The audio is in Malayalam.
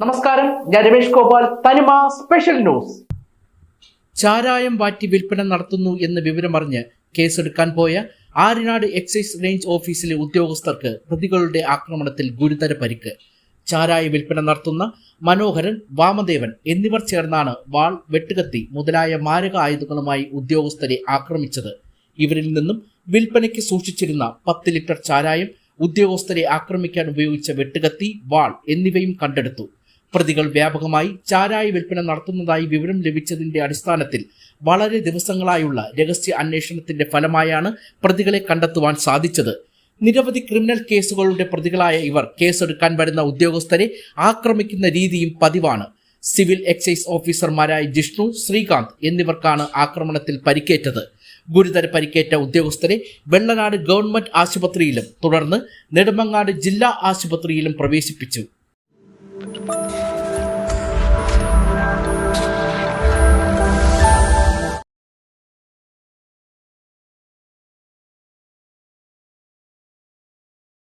നമസ്കാരം. ഞാൻ രമേഷ് ഗോപാൽ. തനിമ സ്പെഷ്യൽ ന്യൂസ് ചാരായം വാറ്റി വിൽപ്പന നടത്തുന്നു എന്ന വിവരമറിഞ്ഞ് കേസെടുക്കാൻ പോയ ആര്യനാട് എക്സൈസ് റേഞ്ച് ഓഫീസിലെ ഉദ്യോഗസ്ഥർക്ക് പ്രതികളുടെ ആക്രമണത്തിൽ ഗുരുതര പരിക്ക്. ചാരായ വിൽപ്പന നടത്തുന്ന മനോഹരൻ വാമദേവൻ എന്നിവർ ചേർന്നാണ് വാൾ വെട്ടുകത്തി മുതലായ മാരക ആയുധങ്ങളുമായി ഉദ്യോഗസ്ഥരെ ആക്രമിച്ചത്. ഇവരിൽ നിന്നും വിൽപ്പനയ്ക്ക് സൂക്ഷിച്ചിരുന്ന പത്ത് ലിറ്റർ ചാരായം ഉദ്യോഗസ്ഥരെ ആക്രമിക്കാൻ ഉപയോഗിച്ച വെട്ടുകത്തി വാൾ എന്നിവയും കണ്ടെടുത്തു. പ്രതികൾ വ്യാപകമായി ചാരായ വിൽപ്പന നടത്തുന്നതായി വിവരം ലഭിച്ചതിന്റെ അടിസ്ഥാനത്തിൽ വളരെ ദിവസങ്ങളായുള്ള രഹസ്യ അന്വേഷണത്തിന്റെ ഫലമായാണ് പ്രതികളെ കണ്ടെത്തുവാൻ സാധിച്ചത്. നിരവധി ക്രിമിനൽ കേസുകളുടെ പ്രതികളായ ഇവർ കേസെടുക്കാൻ വരുന്ന ഉദ്യോഗസ്ഥരെ ആക്രമിക്കുന്ന രീതിയും പതിവാണ്. സിവിൽ എക്സൈസ് ഓഫീസർമാരായ ജിഷ്ണു ശ്രീകാന്ത് എന്നിവർക്കാണ് ആക്രമണത്തിൽ പരിക്കേറ്റത്. ഗുരുതര പരിക്കേറ്റ ഉദ്യോഗസ്ഥരെ വെള്ളനാട് ഗവൺമെന്റ് ആശുപത്രിയിലും തുടർന്ന് നെടുമങ്ങാട് ജില്ലാ ആശുപത്രിയിലും പ്രവേശിപ്പിച്ചു.